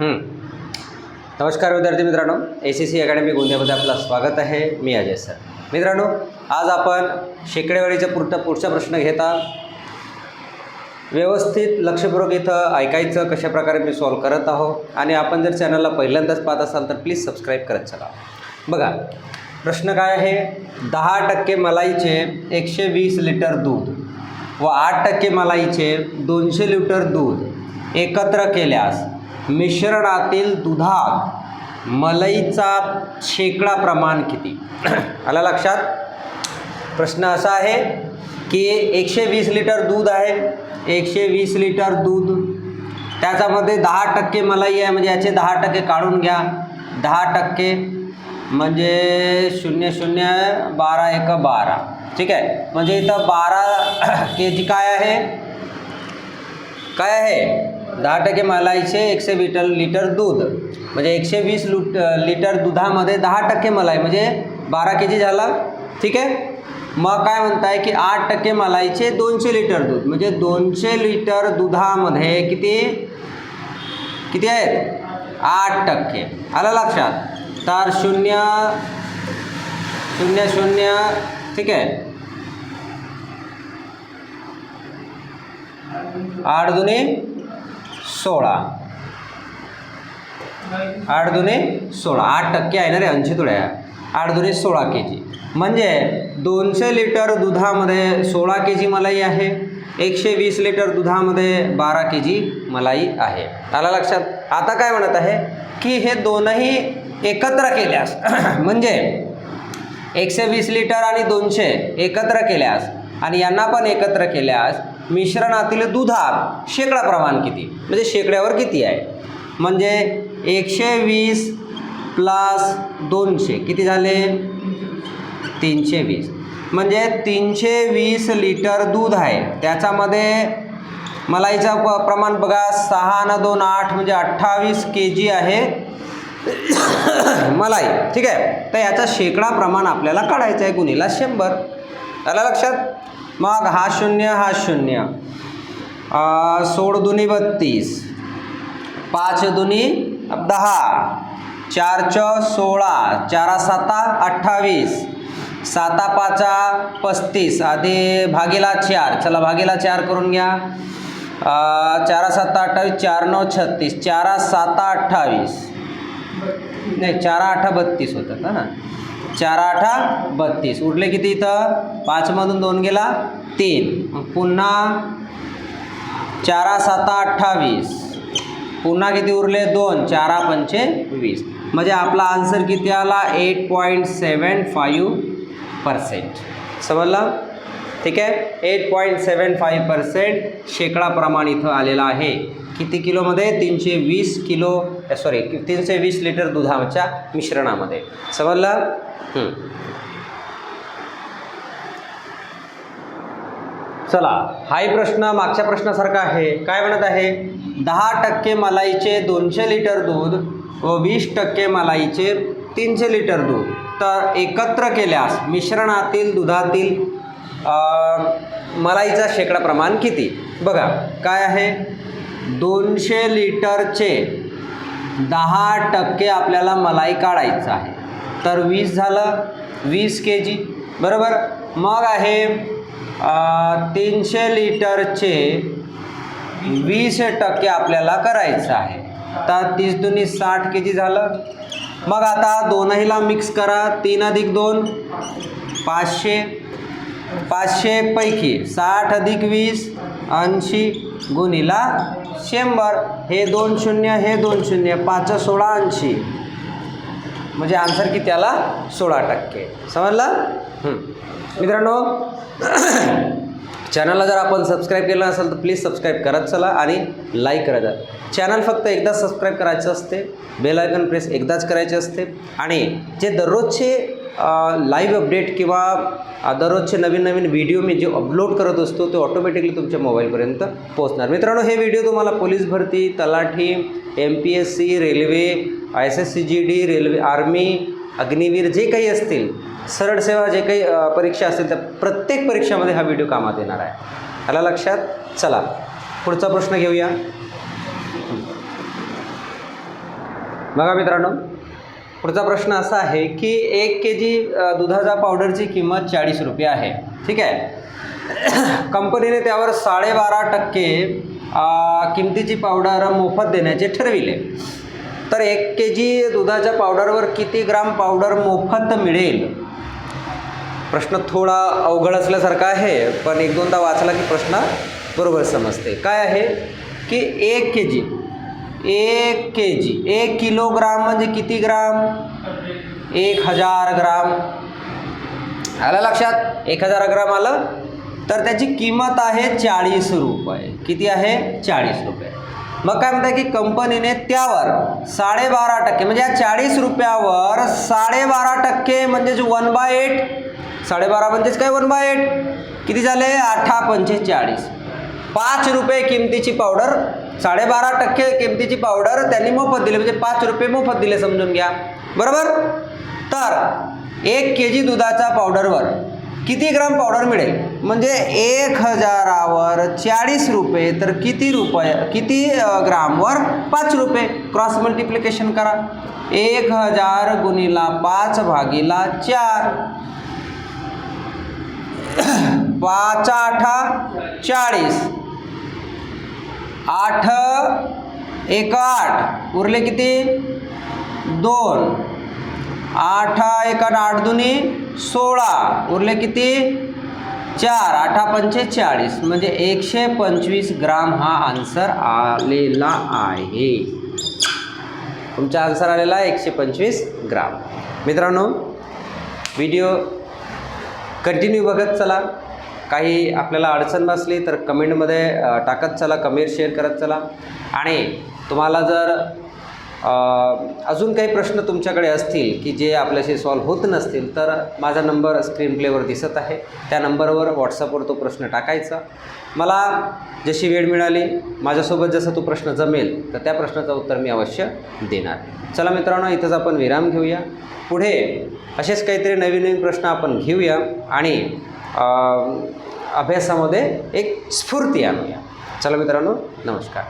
नमस्कार विद्यार्थी मित्रांनो ए सी सी अकॅडमी गोंदियामध्ये आपलं स्वागत आहे. मी अजय सर. मित्रांनो आज आपण शेकडेवाडीचा पुढचा पुढचा प्रश्न घेता व्यवस्थित लक्षपूर्वक इथं ऐकायचं कशाप्रकारे मी सॉल्व करत आहो आणि आपण जर चॅनलला पहिल्यांदाच पाहत असाल तर प्लीज सबस्क्राईब करत चला. बघा प्रश्न काय आहे? दहा टक्के मलाईचे एकशे वीस लिटर दूध व आठ टक्के मलाईचे दोनशे लिटर दूध एकत्र केल्यास मिश्रणातील दुधात मलईचा शेकडा प्रमाण किती? आला लक्षात? प्रश्न असा आहे की एकशे वीस लिटर दूध आहे. एकशे वीस लिटर दूध. त्याच्यामध्ये दहा टक्के मलाई आहे म्हणजे याचे दहा टक्के काढून घ्या. दहा टक्के म्हणजे शून्य शून्य बारा एक बारा. ठीक आहे? म्हणजे इथं बारा के जी काय आहे? काय आहे? दहा टक्के मलाईचे एकशे लिटर लिटर दूध. म्हणजे एकशे वीस लुट लिटर दुधामध्ये दहा टक्के मलाई म्हणजे बारा के जी झाला ठीक आहे? मग काय म्हणताय की आठ टक्के मलाईचे दोनशे लिटर दूध. म्हणजे दोनशे लिटर दुधामध्ये किती? किती आहेत? आठ टक्के. आलं लक्षात? तर शून्य शून्य शून्य ठीक आहे? आठ दुने सोळा. आठ दुने सोळा. आठ टक्के आहे ना रे ऐंशी तुळ्या? आठ दुने सोळा के जी म्हणजे दोनशे लिटर दुधामध्ये सोळा के जी मलाई आहे. एकशे वीस लिटर दुधामध्ये बारा के जी मलाई आहे. आला लक्षात? आता काय म्हणत आहे? की हे दोनही एकत्र केल्यास म्हणजे एकशे वीस लिटर आणि दोनशे एकत्र केल्यास आणि यांना पण एकत्र केल्यास मिश्रणातील दुधात शेकडा प्रमाण किती? म्हणजे शेकड्यावर किती आहे? म्हणजे एकशे वीस प्लस दोनशे. किती झाले? तीनशे वीस. म्हणजे तीनशे वीस लिटर दूध आहे. त्याच्यामध्ये मलाईचं प प्रमाण बघा सहा न दोन आठ म्हणजे अठ्ठावीस के जी आहे मलाई. ठीक आहे? तर याचा शेकडा प्रमाण आपल्याला काढायचं आहे गुन्हेला शंभर. आला लक्षात? मग हा शून्य हा शून्य. सोळ दुनी बत्तीस. पाच दुनी दहा. चार च सोळा. चारा साता अठ्ठावीस. साता पाचा पस्तीस. आधी भागीला चार. चला भागीला चार करून घ्या. चारा साता अठ्ठावीस चार नऊ छत्तीस. चारा साता अठ्ठावीस. नाही चारा आठा बत्तीस होतात हां चार आठा बत्तीस. उरले किती इथं? पाचमधून दोन गेला तीन. पुन्हा चारा साता अठ्ठावीस. पुन्हा किती उरले? दोन. चारा पंचे वीस. म्हणजे आपला आन्सर किती आला? Eight point seven five percent. समजलं? ठीक आहे? Eight point seven five percent शेकडा प्रमाण इथं आलेला आहे. किती किलोमध्ये? तीनशे वीस किलो सॉरी तीनशे वीस लिटर दुधाच्या मिश्रणामध्ये. समजलं? चला हाही प्रश्न मागच्या प्रश्नासारखा आहे. काय म्हणत आहे? दहा टक्के मलाईचे दोनशे लिटर दूध व वीस टक्के मलाईचे तीनशे लिटर दूध. तर एकत्र केल्यास मिश्रणातील दुधातील मलाईचा शेकडा प्रमाण किती? बघा काय आहे? दोनशे लिटरचे दहा टक्के आपल्याला मलाई काढायचं आहे. तर वीस झालं वीस के जी बरोबर? मग आहे तीनशे लिटरचे वीस टक्के आपल्याला करायचं आहे. तर तीस दोन्ही साठ के जी झालं. मग आता दोनहीला मिक्स करा तीन अधिक दोन पाचशे. पाचशेपैकी साठ अधिक वीस ऐंशी गुणिला शंभर. हे दोन शून्य हे दोन शून्य पाच सोळा ऐंशी. म्हणजे आन्सर किती आला सोळा टक्के. समजलं? मित्रांनो चॅनलला जर आपण सबस्क्राईब केलं असेल तर प्लीज सबस्क्राईब करत चला आणि लाईक करत जा. चॅनल फक्त एकदाच सबस्क्राईब करायचं असते बेल आयकन प्रेस एकदाच करायचे असते आणि जे दररोजचे लाईव्ह अपडेट किंवा दररोजचे नवीन नवीन व्हिडिओ मी जे अपलोड करत असतो ते ऑटोमॅटिकली तुमच्या मोबाईलपर्यंत पोहोचणार. मित्रांनो हे व्हिडिओ तुम्हाला पोलीस भरती तलाठी M P S C railway I S S C G D railway army Agniveer जे काही असतील सरळ सेवा जे काही परीक्षा असतील त्या प्रत्येक परीक्षामध्ये हा व्हिडिओ कामात येणार आहे. आला लक्षात? चला पुढचा प्रश्न घेऊया. बघा मित्रांनो पुढचा प्रश्न असा आहे की एक के जी दुधाच्या पावडरची किंमत चाळीस रुपये आहे. ठीक आहे? कंपनीने त्यावर साडेबारा टक्के किमतीची पावडर मोफत देण्याचे ठरविले. तर एक के जी दुधाच्या पावडरवर किती ग्राम पावडर मोफत मिळेल? प्रश्न थोडा अवघड असल्यासारखा आहे पण एक दोनदा वाचला की प्रश्न बरोबर समजते. काय आहे? की एक के जी एक के जी एक किलोग्राम म्हणजे किती ग्राम? एक हजार ग्राम. आलं लक्षात? एक हजार ग्राम आलं. तर त्याची किंमत आहे चाळीस रुपये. किती आहे? चाळीस रुपये. मग काय म्हणतात की कंपनीने त्यावर साडेबारा टक्के म्हणजे या चाळीस रुपयावर साडेबारा टक्के म्हणजेच वन बाय एट साडेबारा म्हणजेच काय वन बाय एट किती झाले? अठरा पंचेचाळीस. पाच रुपये किमतीची पावडर साडेबारा टक्के किमतीची पावडर त्यांनी मोफत दिली म्हणजे पाच रुपये मोफत दिले समजून घ्या. बरोबर? तर एक के जी दुधाच्या पावडरवर किती ग्राम पावडर मिळेल? म्हणजे एक हजारावर चाळीस रुपये तर किती रुपये किती ग्रामवर? पाच रुपये. क्रॉस मल्टिप्लिकेशन करा. एक हजार गुणिला पाच भागीला चार. पाच आठा चाळीस. आठ एक आठ. उरले किती? दोन. आठ एक आठ आठ दुनी सोळा. उरले किती? चार. आठा पंचेचाळीस. म्हणजे एकशे पंचवीस ग्राम हा आन्सर आलेला आहे. तुमचा आन्सर आलेला आहे एकशे पंचवीस ग्राम. मित्रांनो व्हिडिओ कंटिन्यू बघत चला. काही आपल्याला अडचण बसली तर कमेंटमध्ये टाकत चला कमेंट शेअर करत चला. आणि तुम्हाला जर अजून काही प्रश्न तुमच्याकडे असतील की जे आपल्याशी सॉल्व्ह होत नसतील तर माझा नंबर स्क्रीन प्लेवर दिसत आहे. त्या नंबरवर व्हॉट्सअपवर तो प्रश्न टाकायचा. मला जशी वेळ मिळाली माझ्यासोबत जसा तो प्रश्न जमेल तर त्या प्रश्नाचं उत्तर मी अवश्य देणार. चला मित्रांनो इथंच आपण विराम घेऊया. पुढे असेच काहीतरी नवीन नवीन प्रश्न आपण घेऊया आणि अभ्यासामध्ये एक स्फूर्ती आणूया. चला मित्रांनो नमस्कार.